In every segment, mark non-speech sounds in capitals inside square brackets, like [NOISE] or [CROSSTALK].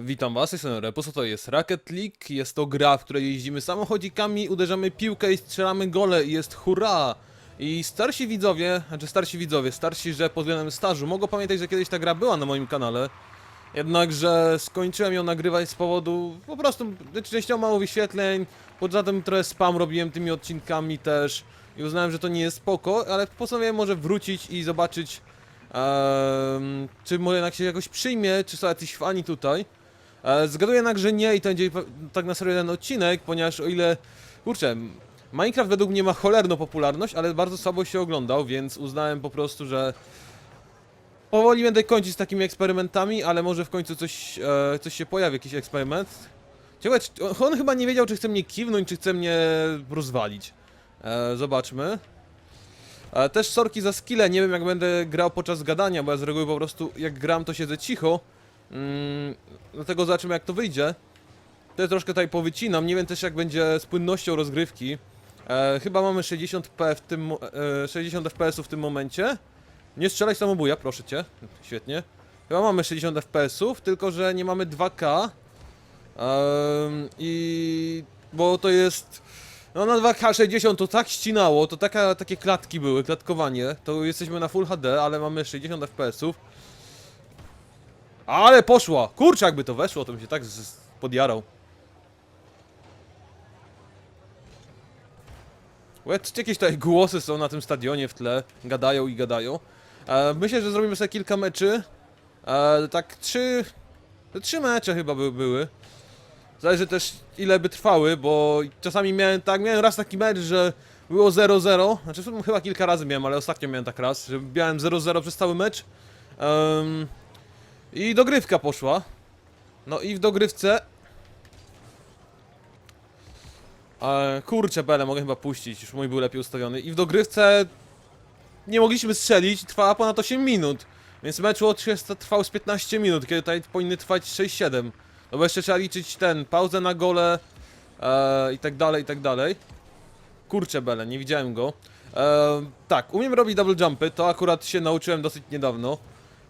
Witam was, jestem Repus, to jest Rocket League, jest to gra, w której jeździmy samochodzikami, uderzamy piłkę i strzelamy gole i jest hurra! I starsi widzowie, znaczy starsi widzowie, starsi, że pod względem stażu, mogą pamiętać, że kiedyś ta gra była na moim kanale, jednakże skończyłem ją nagrywać z powodu po prostu częściowo mało wyświetleń, poza tym trochę spam robiłem tymi odcinkami też i uznałem, że to nie jest spoko, ale postanowiłem może wrócić i zobaczyć Ehm, czy może jednak się jakoś przyjmie, czy są jacyś fani tutaj. E, zgaduję jednak, że nie i to będzie tak na serio jeden odcinek, ponieważ o ile, kurczę, Minecraft według mnie ma cholerną popularność, ale bardzo słabo się oglądał, więc uznałem po prostu, że powoli będę kończyć z takimi eksperymentami, ale może w końcu coś, e, coś się pojawi, jakiś eksperyment. Ciekawe, on- chyba nie wiedział, czy chce mnie kiwnąć, czy chce mnie rozwalić. E, zobaczmy. Ale też sorki za skille, nie wiem jak będę grał podczas gadania, bo ja z reguły po prostu jak gram to siedzę cicho. Mm, dlatego zobaczymy jak to wyjdzie. To troszkę tutaj powycinam, nie wiem też jak będzie z płynnością rozgrywki. E, chyba mamy 60 p w tym, e, 60 fps w tym momencie. Nie strzelaj samobuja, proszę cię. Świetnie. Chyba mamy 60 fps, tylko że nie mamy 2K. Em, I... bo to jest... No na 2K60 to tak ścinało, to taka, takie klatki były, klatkowanie. To jesteśmy na Full HD, ale mamy 60 FPS-ów. Ale poszła! Kurczę, jakby to weszło, to bym się tak z- podjarał. Jakieś tutaj głosy są na tym stadionie w tle, gadają i gadają. E, myślę, że zrobimy sobie kilka meczy. E, tak trzy... Trzy mecze chyba by, były. Zależy też ile by trwały, bo czasami miałem tak, miałem raz taki mecz, że było 0-0, znaczy chyba kilka razy miałem, ale ostatnio miałem tak raz, że miałem 0-0 przez cały mecz. I dogrywka poszła. No i w dogrywce... E, kurczę, bele, mogę chyba puścić, już mój był lepiej ustawiony. I w dogrywce nie mogliśmy strzelić, trwała ponad 8 minut. Więc mecz jest- trwał z 15 minut, kiedy tutaj powinny trwać 6-7. No bo jeszcze trzeba liczyć ten, pauzę na gole e, i tak dalej, i tak dalej. Kurczę bele, nie widziałem go. E, tak, umiem robić double jumpy, to akurat się nauczyłem dosyć niedawno.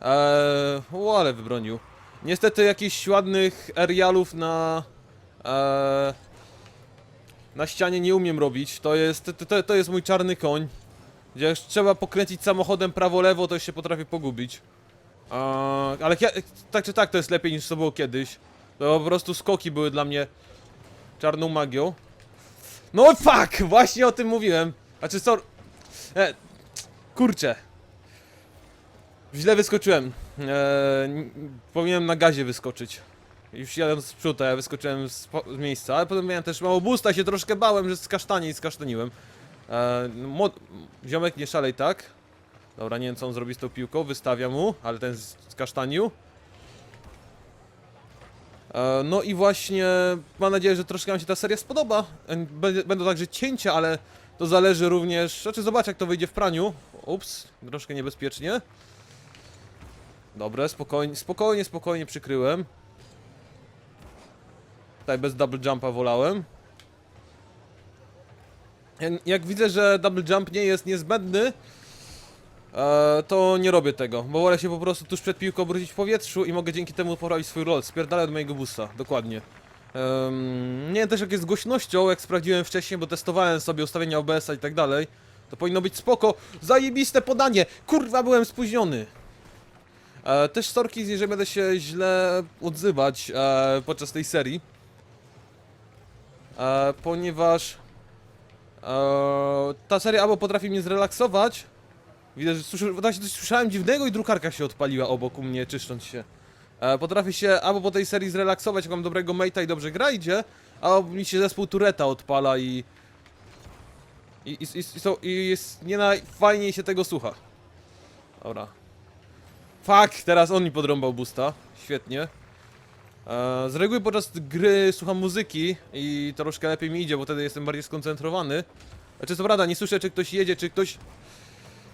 E, o, ale wybronił. Niestety jakichś ładnych aerialów na... E, na ścianie nie umiem robić, to jest, to, to, jest mój czarny koń. Gdzie trzeba pokręcić samochodem prawo-lewo, to się potrafię pogubić. A, ale tak czy tak to jest lepiej niż to było kiedyś. To po prostu skoki były dla mnie czarną magią. No fuck! Właśnie o tym mówiłem. Znaczy co... E, kurczę. Źle wyskoczyłem. E, n- powinienem na gazie wyskoczyć. Już jadąc z przód, a ja wyskoczyłem z, z miejsca, ale potem miałem też mało busta, się troszkę bałem, że skasztanie i skasztaniłem. E, mo- ziomek nie szalej tak. Dobra, nie wiem co on zrobi z tą piłką, wystawia mu, ale ten skasztanił. E, No i właśnie mam nadzieję, że troszkę nam się ta seria spodoba. E, Będą także cięcia, ale to zależy również. Znaczy, zobacz jak to wyjdzie w praniu. Ups, troszkę niebezpiecznie. Dobre, spokojnie, spokojnie, spokojnie przykryłem. Tutaj bez double jumpa wolałem. Jak- widzę, że double jump nie jest niezbędny, e, to nie robię tego, bo wolę się po prostu tuż przed piłką obrócić w powietrzu i mogę dzięki temu poprawić swój roll. Spierdalę od mojego busta, dokładnie. Nie wiem też jak jest z głośnością, jak sprawdziłem wcześniej, bo testowałem sobie ustawienia OBS-a i tak dalej. To powinno być spoko. Zajebiste podanie! Kurwa, byłem spóźniony! E, też sorki, jeżeli będę się źle odzywać e, podczas tej serii. E, ponieważ e, ta seria albo potrafi mnie zrelaksować. Widzę, że właśnie coś słyszałem dziwnego i drukarka się odpaliła obok u mnie, czyszcząc się. E, potrafię się albo po tej serii zrelaksować, jak mam dobrego mate'a i dobrze gra idzie, albo mi się zespół Tureta odpala i... I, i, i, i, są- i jest nie najfajniej się tego słucha. Dobra. Fuck, teraz on mi podrąbał busta. Świetnie. E, z reguły podczas gry słucham muzyki i troszkę lepiej mi idzie, bo wtedy jestem bardziej skoncentrowany. Znaczy co prawda, nie słyszę czy ktoś jedzie, czy ktoś...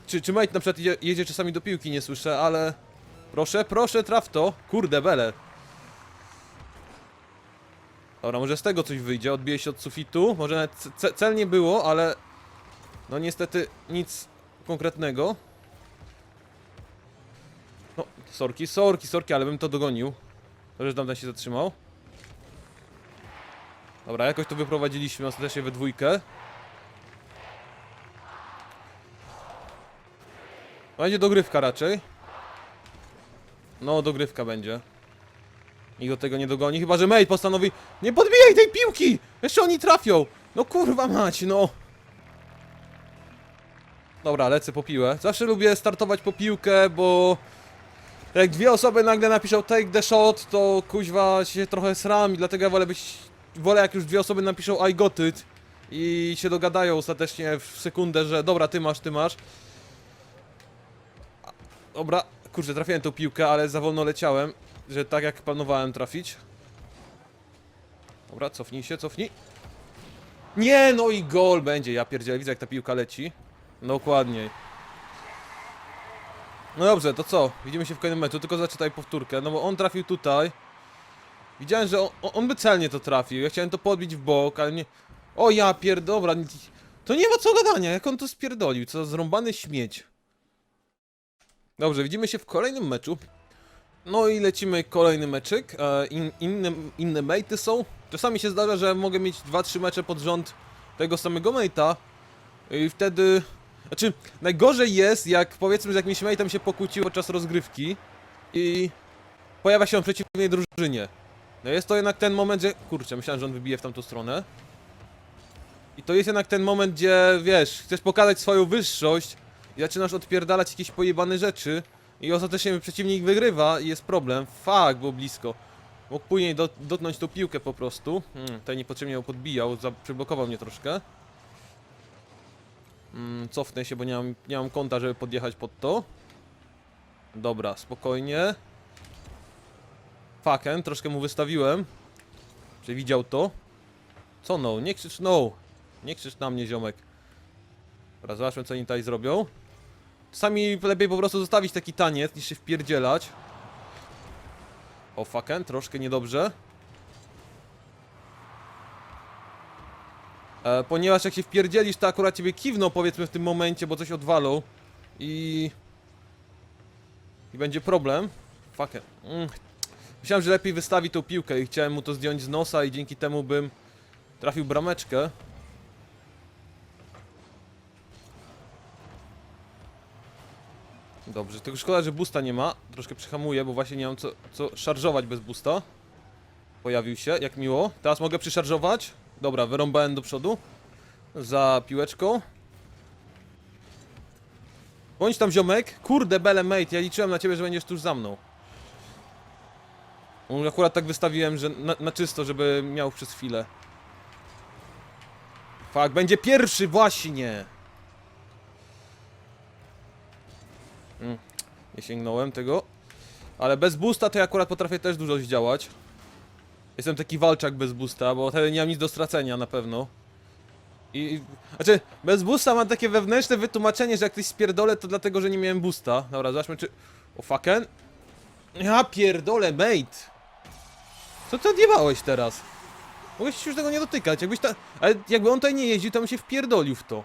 Czy, czy mate na przykład jedzie, jedzie czasami do piłki, nie słyszę, ale... Proszę, proszę, traf to. Kurde, bele. Dobra, może z tego coś wyjdzie, odbije się od sufitu. Może nawet ce- ce cel nie było, ale... No niestety nic konkretnego. No, sorki, sorki, sorki, ale bym to dogonił. To, że tamten się zatrzymał. Dobra, jakoś to wyprowadziliśmy ostatecznie we dwójkę. Będzie dogrywka raczej. No, dogrywka będzie. I do tego nie dogoni, chyba że Mate postanowi Nie podbijaj tej piłki! Jeszcze oni trafią! No kurwa mać, no! Dobra, lecę po piłę. Zawsze lubię startować po piłkę, bo... Jak dwie osoby nagle napiszą take the shot, to kuźwa się trochę sram i dlatego ja wolę być... Wolę jak już dwie osoby napiszą I got it i się dogadają ostatecznie w sekundę, że dobra, ty masz, ty masz. Dobra, kurczę, trafiłem tą piłkę, ale za wolno leciałem, że tak jak planowałem trafić. Dobra, cofnij się, cofnij. Nie, no i gol będzie, ja pierdzielę, widzę jak ta piłka leci. Dokładniej. No dobrze, to co? Widzimy się w kolejnym meczu, tylko zaczytaj powtórkę, no bo on trafił tutaj. Widziałem, że on, on by celnie to trafił, ja chciałem to podbić w bok, ale nie... O ja pierd... dobra, nie- to nie ma co gadania, jak on to spierdolił, co zrąbany śmieć. Dobrze, widzimy się w kolejnym meczu. No i lecimy kolejny meczyk. E, in, inne, inne matey są. Czasami się zdarza, że mogę mieć 2-3 mecze pod rząd tego samego mate'a. I wtedy... Znaczy, najgorzej jest, jak powiedzmy z jakimś mate'em się pokłócił podczas rozgrywki i pojawia się on w przeciwnej drużynie. No jest to jednak ten moment, że... Kurczę, myślałem, że on wybije w tamtą stronę. I to jest jednak ten moment, gdzie, wiesz, chcesz pokazać swoją wyższość i zaczynasz odpierdalać jakieś pojebane rzeczy i ostatecznie przeciwnik wygrywa i jest problem. Fuck, było blisko. Mógł później do, dotknąć tą piłkę po prostu. Hmm, tutaj niepotrzebnie ją podbijał, za, przyblokował mnie troszkę. Mm, cofnę się, bo nie mam, nie mam kąta, żeby podjechać pod to. Dobra, spokojnie. Fucken, troszkę mu wystawiłem. Czy widział to? Co no? Nie krzycz no! Nie krzycz na mnie, ziomek. Dobra, zobaczmy co oni tutaj zrobią. Czasami lepiej po prostu zostawić taki taniec, niż się wpierdzielać. O fucken, troszkę niedobrze. E, ponieważ jak się wpierdzielisz, to akurat ciebie kiwną powiedzmy w tym momencie, bo coś odwalą. I... I będzie problem. Fucken. Mm. Myślałem, że lepiej wystawi tą piłkę i chciałem mu to zdjąć z nosa i dzięki temu bym trafił brameczkę. Dobrze, tylko szkoda, że boosta nie ma. Troszkę przyhamuję, bo właśnie nie mam co, co szarżować bez boosta. Pojawił się, jak miło. Teraz mogę przyszarżować. Dobra, wyrąbałem do przodu. Za piłeczką. Bądź tam ziomek. Kurde, bele mate, ja liczyłem na ciebie, że będziesz tuż za mną. Akurat tak wystawiłem, że na, na czysto, żeby miał przez chwilę. Fak, będzie pierwszy właśnie. Mm, nie sięgnąłem tego. Ale bez boosta to ja akurat potrafię też dużo zdziałać. Jestem taki walczak bez boosta, bo wtedy nie mam nic do stracenia na pewno. I... Znaczy, bez boosta mam takie wewnętrzne wytłumaczenie, że jak ktoś spierdolę, to dlatego, że nie miałem boosta. Dobra, zobaczmy czy... O fucken. Ja pierdolę, mate. Co ty odjebałeś teraz? Mogłeś już tego nie dotykać, jakbyś ta... Ale jakby on tutaj nie jeździł, to bym się wpierdolił w to.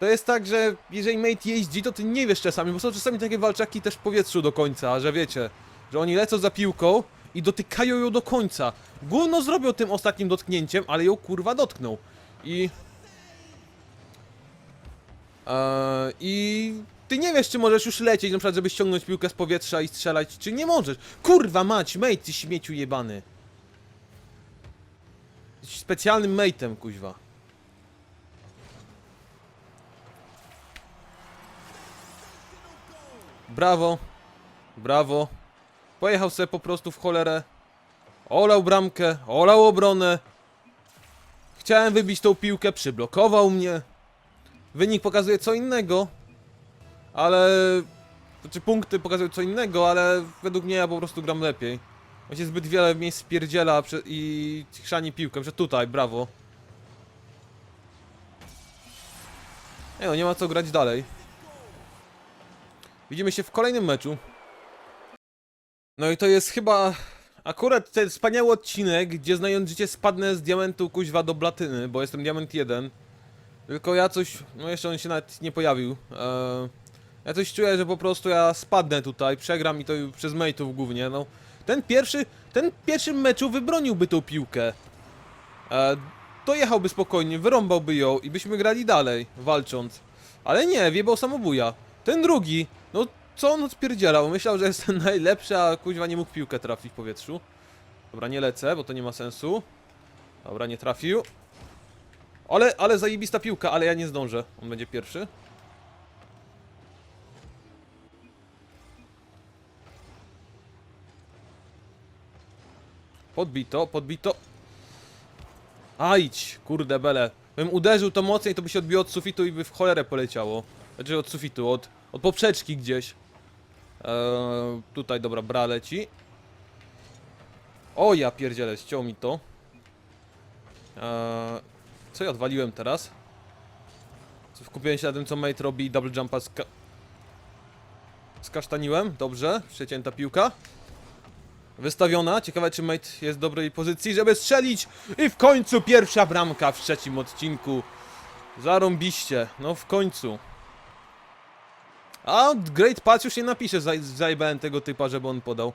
To jest tak, że jeżeli mate jeździ, to ty nie wiesz czasami, bo są czasami takie walczaki też w powietrzu do końca, że wiecie, że oni lecą za piłką i dotykają ją do końca. Gówno zrobią tym ostatnim dotknięciem, ale ją kurwa dotknął. I... Eee, I... Ty nie wiesz, czy możesz już lecieć, na przykład, żeby ściągnąć piłkę z powietrza i strzelać, czy nie możesz. Kurwa mać, mate, ty śmieciu jebany. Specjalnym mate'em, kuźwa. Brawo. Brawo. Pojechał sobie po prostu w cholerę. Olał bramkę, olał obronę. Chciałem wybić tą piłkę, przyblokował mnie. Wynik pokazuje co innego. Ale... Znaczy punkty pokazują co innego, ale według mnie ja po prostu gram lepiej. Się zbyt wiele miejsc spierdziela i chrzani piłkę, że tutaj, brawo. No, nie ma co grać dalej. Widzimy się w kolejnym meczu. No i to jest chyba akurat ten wspaniały odcinek, gdzie znając życie spadnę z diamentu kuźwa do blatyny, bo jestem diament 1. Tylko ja coś, no jeszcze on się nawet nie pojawił. Eee, Ja coś czuję, że po prostu ja spadnę tutaj, przegram i to przez mate'ów głównie, no. Ten pierwszy, ten pierwszym meczu wybroniłby tą piłkę. E, dojechałby spokojnie, wyrąbałby ją i byśmy grali dalej, walcząc. Ale nie, wjebał samobuja. Ten drugi, no co on odpierdzielał? Myślał, że jest ten [LAUGHS] najlepszy, a kuźwa nie mógł piłkę trafić w powietrzu. Dobra, nie lecę, bo to nie ma sensu. Dobra, nie trafił. Ale, ale zajebista piłka, ale ja nie zdążę. On będzie pierwszy. Podbito, podbito. Ajdź, kurde bele. Bym uderzył to mocniej, to by się odbiło od sufitu i by w cholerę poleciało. Znaczy od sufitu, od, od poprzeczki gdzieś. Eee, tutaj, dobra, bra leci. O ja pierdzielę, ściął mi to. Eee, co ja odwaliłem teraz? Skupiłem się na tym, co mate robi double jumpa ska... Skasztaniłem, dobrze, przecięta piłka. Wystawiona, ciekawe czy mate jest w dobrej pozycji, żeby strzelić! I w końcu pierwsza bramka w trzecim odcinku. Zarąbiście, no w końcu. A Great Pass już nie napisze, zaj zajebałem tego typa, żeby on podał.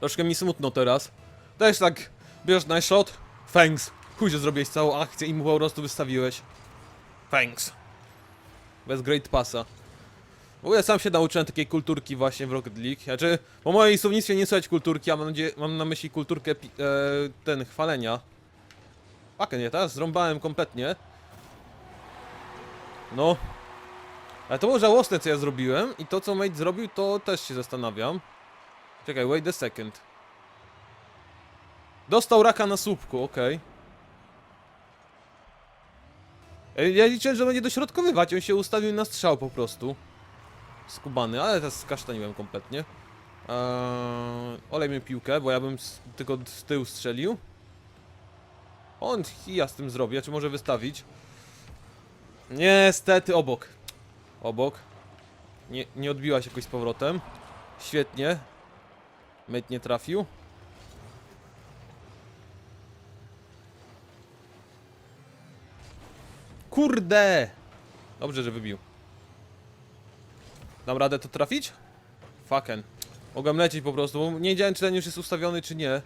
Troszkę mi smutno teraz. Też tak, bierzesz na shot, thanks. Chuj, zrobiłeś całą akcję i mu po prostu wystawiłeś. Thanks. Bez Great Passa. W ogóle sam się nauczyłem takiej kulturki właśnie w Rocket League. Znaczy, po mojej słownictwie nie słychać kulturki, a mam, nadzieję, mam na myśli kulturkę e, ten, chwalenia. Pakę nie, teraz zrąbałem kompletnie. No. Ale to było żałosne, co ja zrobiłem i to, co mate zrobił, to też się zastanawiam. Czekaj, wait a second. Dostał raka na słupku, okej. Ej, Ja liczyłem, że będzie dośrodkowywać, on się ustawił na strzał po prostu. Skubany, ale teraz skasztaniłem kompletnie. Eee, olejmy piłkę, bo ja bym z, tylko z tyłu strzelił. On, ja z tym zrobię, czy może wystawić? Niestety, obok. Obok. Nie, nie odbiła się jakoś z powrotem. Świetnie. Mate nie trafił. Kurde! Dobrze, że wybił. Dam radę to trafić? Fucken. Mogłem lecieć po prostu, bo nie wiedziałem czy ten już jest ustawiony czy nie.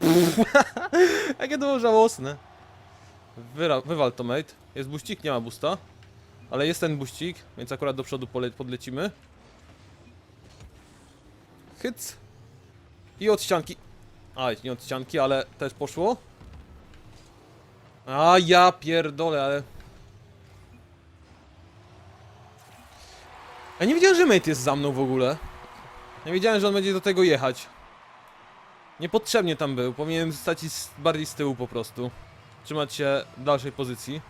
[LAUGHS] Jakie to było żałosne. Wywal to mate. Jest buścik, nie ma busta. Ale jest ten buścik, więc akurat do przodu podlecimy. Hyc. I od ścianki. A, nie od ścianki, ale też poszło. A ja pierdolę, ale... Ja nie wiedziałem, że mate jest za mną w ogóle. Nie wiedziałem, że on będzie do tego jechać. Niepotrzebnie tam był, powinienem stać bardziej z tyłu po prostu. Trzymać się dalszej pozycji.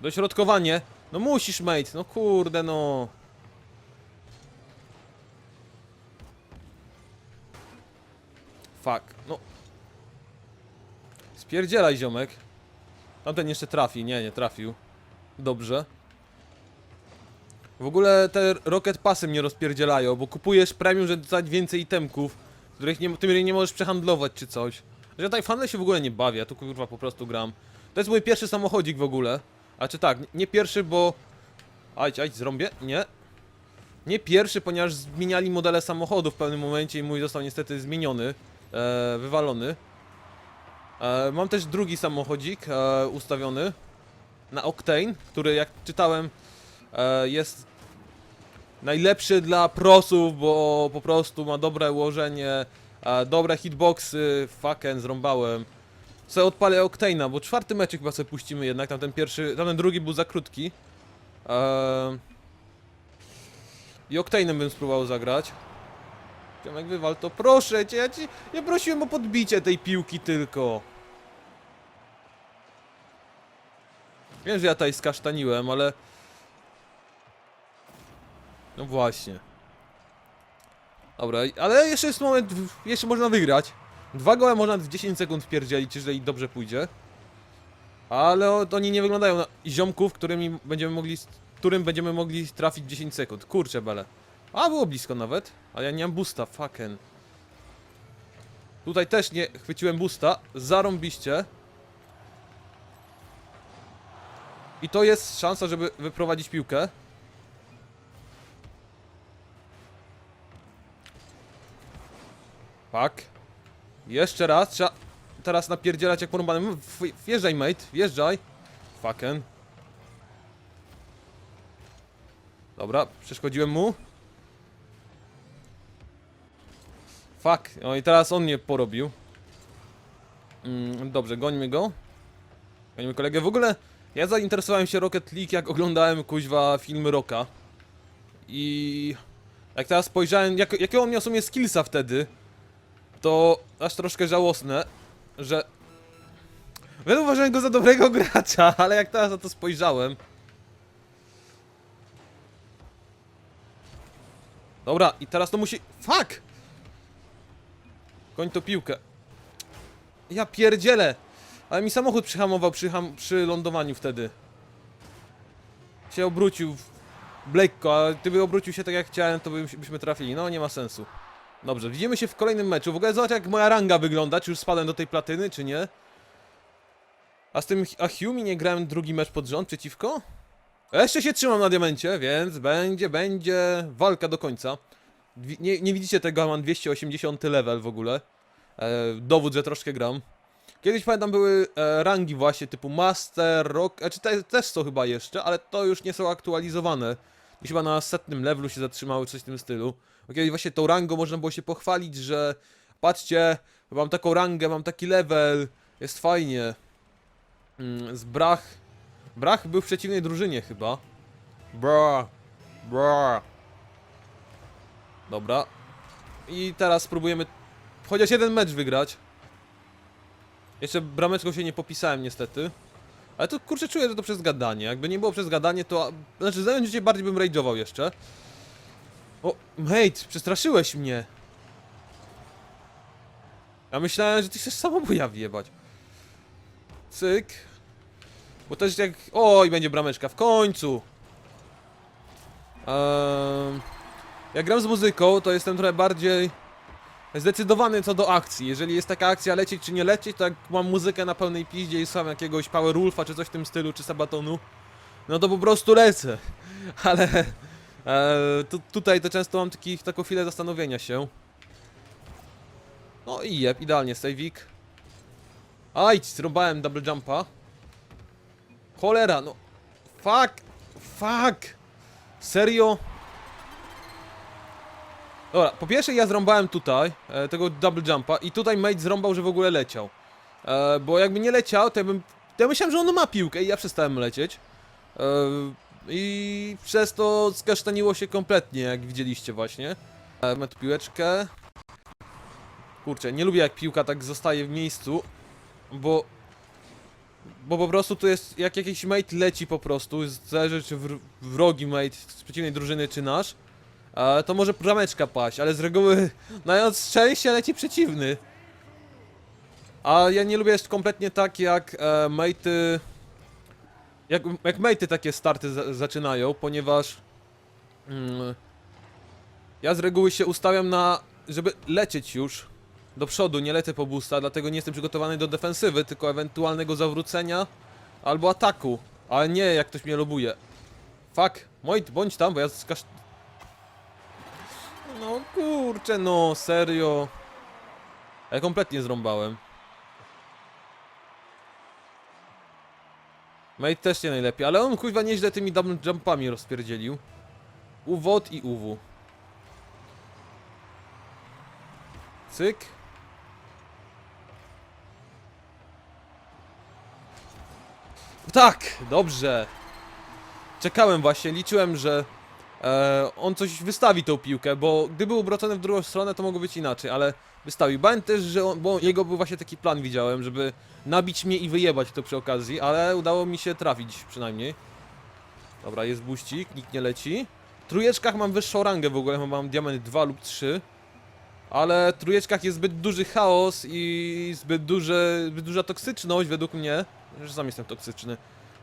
Dośrodkowanie. No musisz, mate. No kurde, no. Fuck, no. Spierdzielaj, ziomek. Tamten jeszcze trafi. Nie, nie trafił. Dobrze. W ogóle te Rocket Passy mnie rozpierdzielają, bo kupujesz premium, żeby dostać więcej itemków, których nie, nie możesz przehandlować czy coś. Że ja tutaj fanle się w ogóle nie bawię, tu kurwa po prostu gram. To jest mój pierwszy samochodzik w ogóle. A czy tak, nie pierwszy, bo... Ajdź, ajdź, zrąbię? Nie. Nie pierwszy, ponieważ zmieniali modele samochodu w pewnym momencie i mój został niestety zmieniony, e, wywalony. E, mam też drugi samochodzik e, ustawiony na Octane, który jak czytałem e, jest najlepszy dla prosów, bo po prostu ma dobre ułożenie, e, dobre hitboxy, fucking zrąbałem. Co odpalę Octane'a, bo czwarty meczek chyba sobie puścimy jednak, tamten pierwszy, tamten drugi był za krótki. E, I Octane'em bym spróbował zagrać. Ziomek wywal to, proszę cię, ja, ci, ja prosiłem o podbicie tej piłki tylko. Wiem, że ja tutaj skasztaniłem, ale... No właśnie. Dobra, ale jeszcze jest moment, jeszcze można wygrać. Dwa gole można w 10 sekund wpierdzielić, jeżeli dobrze pójdzie. Ale oni nie wyglądają na ziomków, którymi będziemy mogli, którym będziemy mogli trafić 10 sekund. Kurczę bele. A, było blisko nawet. Ale ja nie mam boosta, fucking. Tutaj też nie chwyciłem boosta. Zarąbiście. I to jest szansa, żeby wyprowadzić piłkę. Tak. Jeszcze raz, trzeba teraz napierdzielać jak porąbany. Wjeżdżaj, mate, wjeżdżaj. Fucken. Dobra, przeszkodziłem mu. Fuck, no i teraz on mnie porobił. Mm, dobrze, gońmy go. Gońmy kolegę. W ogóle ja zainteresowałem się Rocket League jak oglądałem kuźwa filmy Roka. I jak teraz spojrzałem, jak, jakiego on miał w sumie skillsa wtedy, to aż troszkę żałosne, że... Ja uważałem go za dobrego [LAUGHS] gracza, ale jak teraz na to spojrzałem... Dobra, i teraz to musi... Fuck! Koń to piłkę. Ja pierdzielę! Ale mi samochód przyhamował przy, ham... przy lądowaniu wtedy. Się obrócił w- lekko, a gdyby obrócił się tak jak chciałem, to byś- byśmy trafili. No, nie ma sensu. Dobrze, widzimy się w kolejnym meczu. W ogóle zobacz jak moja ranga wygląda, czy już spadłem do tej platyny, czy nie. A z tym a Humi nie grałem drugi mecz pod rząd przeciwko? Jeszcze się trzymam na diamencie, więc będzie, będzie walka do końca. Nie, nie widzicie tego, mam 280 level w ogóle. E, dowód, że troszkę gram. Kiedyś pamiętam były e, rangi właśnie typu Master, Rock, e, czy te, też są chyba jeszcze, ale to już nie są aktualizowane. I chyba na setnym levelu się zatrzymały, coś w tym stylu. Kiedyś właśnie tą rangą można było się pochwalić, że patrzcie, mam taką rangę, mam taki level, jest fajnie. Mm, z Brach. Brach był w przeciwnej drużynie chyba. Bra. Bra. Dobra. I teraz spróbujemy chociaż jeden mecz wygrać. Jeszcze brameczką się nie popisałem niestety. Ale to kurczę czuję, że to przez gadanie. Jakby nie było przez gadanie, to... Znaczy zająć życie bardziej bym rage'ował jeszcze. O, mate, przestraszyłeś mnie. Ja myślałem, że ty chcesz samobuja wjebać. Cyk. Bo też jak... Oj, będzie brameczka w końcu. Ehm, jak gram z muzyką, to jestem trochę bardziej zdecydowany co do akcji. Jeżeli jest taka akcja lecieć czy nie lecieć, to jak mam muzykę na pełnej piździe i sam jakiegoś Power Wolfa czy coś w tym stylu, czy Sabatonu, no to po prostu lecę. [LAUGHS] Ale e, tu, tutaj to często mam taki, taką chwilę zastanowienia się. No i jeb, idealnie, saveik. Aj, zrąbałem double jumpa. Cholera, no. Fuck, fuck. Serio? Dobra, po pierwsze ja zrąbałem tutaj e, tego double jumpa i tutaj mate zrąbał, że w ogóle leciał. E, bo jakby nie leciał, to ja bym... To ja myślałem, że on ma piłkę i ja przestałem lecieć. E, I przez to skasztaniło się kompletnie, jak widzieliście właśnie. Mamy tu piłeczkę. Kurczę, nie lubię jak piłka tak zostaje w miejscu, bo... Bo po prostu to jest, jak jakiś mate leci po prostu, zależy czy wr- wrogi mate z przeciwnej drużyny czy nasz, to może brameczka paść, ale z reguły [LAUGHS] na szczęście leci przeciwny. A ja nie lubię jeszcze kompletnie tak jak e, matey... Jak, jak matey takie starty za, zaczynają, ponieważ... Mm, ja z reguły się ustawiam na... żeby lecieć już do przodu, nie lecę po boosta, dlatego nie jestem przygotowany do defensywy, tylko ewentualnego zawrócenia albo ataku, ale nie jak ktoś mnie lobuje. Fuck, Mojt, bądź tam, bo ja skasz... No kurczę, no, serio. Ja kompletnie zrąbałem. Mate też nie najlepiej, ale on kuźwa nieźle tymi double jumpami rozpierdzielił. Uwod i uwu. Cyk. Tak, dobrze. Czekałem właśnie, liczyłem, że e, on coś wystawi tą piłkę, bo gdyby obrócony w drugą stronę, to mogło być inaczej, ale wystawił. Bałem też, że on, bo jego był właśnie taki plan, widziałem, żeby nabić mnie i wyjebać to przy okazji, ale udało mi się trafić przynajmniej. Dobra, jest buścik, nikt nie leci. W trójeczkach mam wyższą rangę w ogóle, mam diament 2 lub 3. Ale w trójeczkach jest zbyt duży chaos i zbyt, duże, zbyt duża toksyczność według mnie. Że sam jestem toksyczny.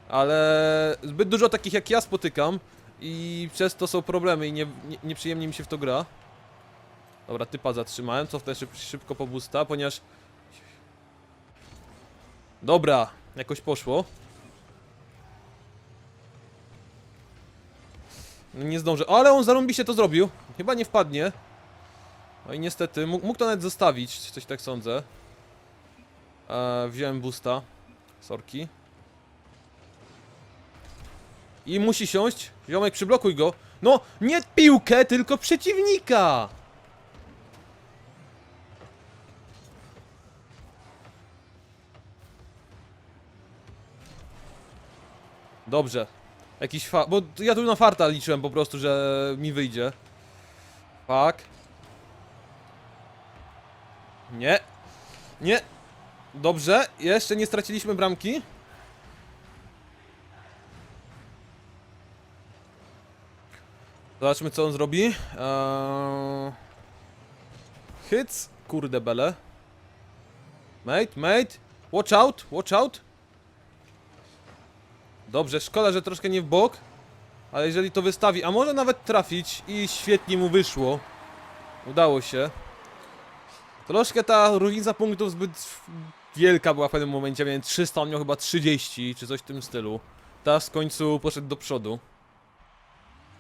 Ale zbyt dużo takich jak ja spotykam i przez to są problemy i nie, nie, nieprzyjemnie mi się w to gra. Dobra, typa zatrzymałem, cofnę szyb, szybko po busta, ponieważ... Dobra, jakoś poszło. Nie zdążę, ale on zarąbiście to zrobił. Chyba nie wpadnie. No i niestety, mógł, to nawet zostawić, coś tak sądzę. E, wziąłem boosta. Sorki. I musi siąść. Ziomek, przyblokuj go. No, nie piłkę, tylko przeciwnika! Dobrze. Jakiś fa... Bo ja tu na farta liczyłem po prostu, że mi wyjdzie. Fuck. Nie. Nie. Dobrze. Jeszcze nie straciliśmy bramki. Zobaczmy co on zrobi. Eee... Hits. Kurde bele. Mate, mate. Watch out, watch out. Dobrze, szkoda, że troszkę nie w bok. Ale jeżeli to wystawi, a może nawet trafić i świetnie mu wyszło. Udało się. Troszkę ta różnica punktów zbyt wielka była w pewnym momencie, miałem 300, on miał chyba 30, czy coś w tym stylu. Teraz w końcu poszedł do przodu.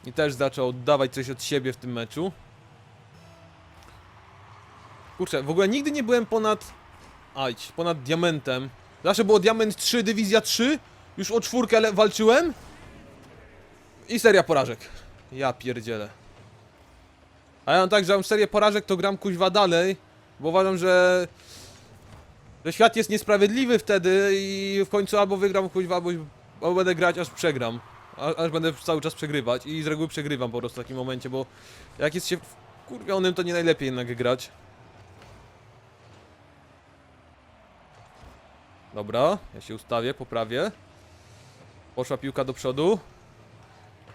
I też zaczął oddawać coś od siebie w tym meczu. Kurczę, w ogóle nigdy nie byłem ponad... Ajdź, ponad diamentem. Zawsze było diament 3, dywizja 3. Już o czwórkę walczyłem. I seria porażek. Ja pierdzielę. A ja mam tak, że mam serię porażek, to gram kuźwa dalej. Bo uważam, że... Że świat jest niesprawiedliwy wtedy i w końcu albo wygram kuźwa, albo, albo będę grać aż przegram. Aż będę cały czas przegrywać i z reguły przegrywam po prostu w takim momencie, bo jak jest się kurwionym, to nie najlepiej jednak grać. Dobra, ja się ustawię, poprawię. Poszła piłka do przodu.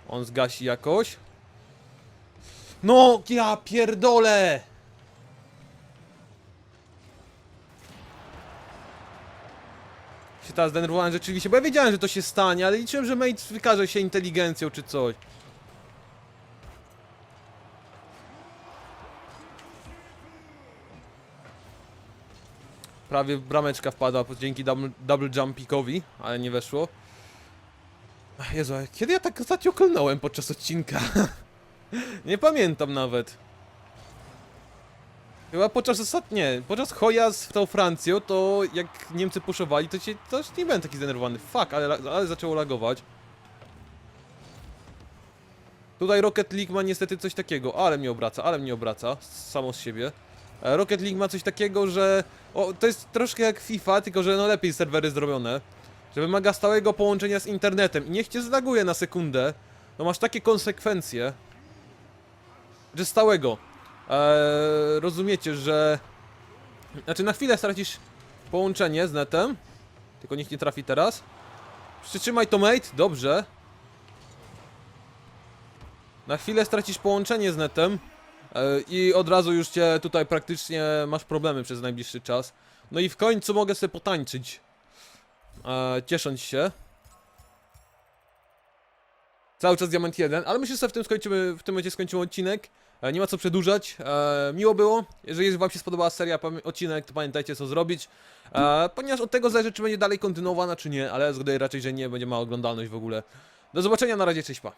On zgasi jakoś. No, ja pierdolę! Się teraz zdenerwowałem rzeczywiście, bo ja wiedziałem, że to się stanie, ale liczyłem, że mate wykaże się inteligencją czy coś. Prawie brameczka wpadła dzięki double, jumpikowi, ale nie weszło. Jezu, kiedy ja tak ostatnio klnąłem podczas odcinka? [LAUGHS] nie pamiętam nawet. Chyba podczas ostatnie, podczas hoja z tą Francją, to jak Niemcy puszowali, to się też nie byłem taki zdenerwowany. Fuck, ale, ale zaczęło lagować. Tutaj Rocket League ma niestety coś takiego, ale mnie obraca, ale mnie obraca, samo z siebie. E, Rocket League ma coś takiego, że o, to jest troszkę jak FIFA, tylko że no lepiej serwery zrobione. Że wymaga stałego połączenia z internetem i niech cię zlaguje na sekundę, to masz takie konsekwencje, że stałego. Eee, rozumiecie, że... Znaczy na chwilę stracisz połączenie z netem, tylko niech nie trafi teraz. Przytrzymaj to mate, dobrze. Na chwilę stracisz połączenie z netem e, i od razu już cię tutaj praktycznie masz problemy przez najbliższy czas. No i w końcu mogę sobie potańczyć. E, ciesząc się. Cały czas diament 1, ale myślę, że w tym, skończymy, w tym momencie skończymy odcinek. E, nie ma co przedłużać. E, miło było. Jeżeli wam się spodobała seria, odcinek, to pamiętajcie co zrobić. E, ponieważ od tego zależy, czy będzie dalej kontynuowana, czy nie, ale zgaduję raczej, że nie, będzie mała oglądalność w ogóle. Do zobaczenia, na razie, cześć pa.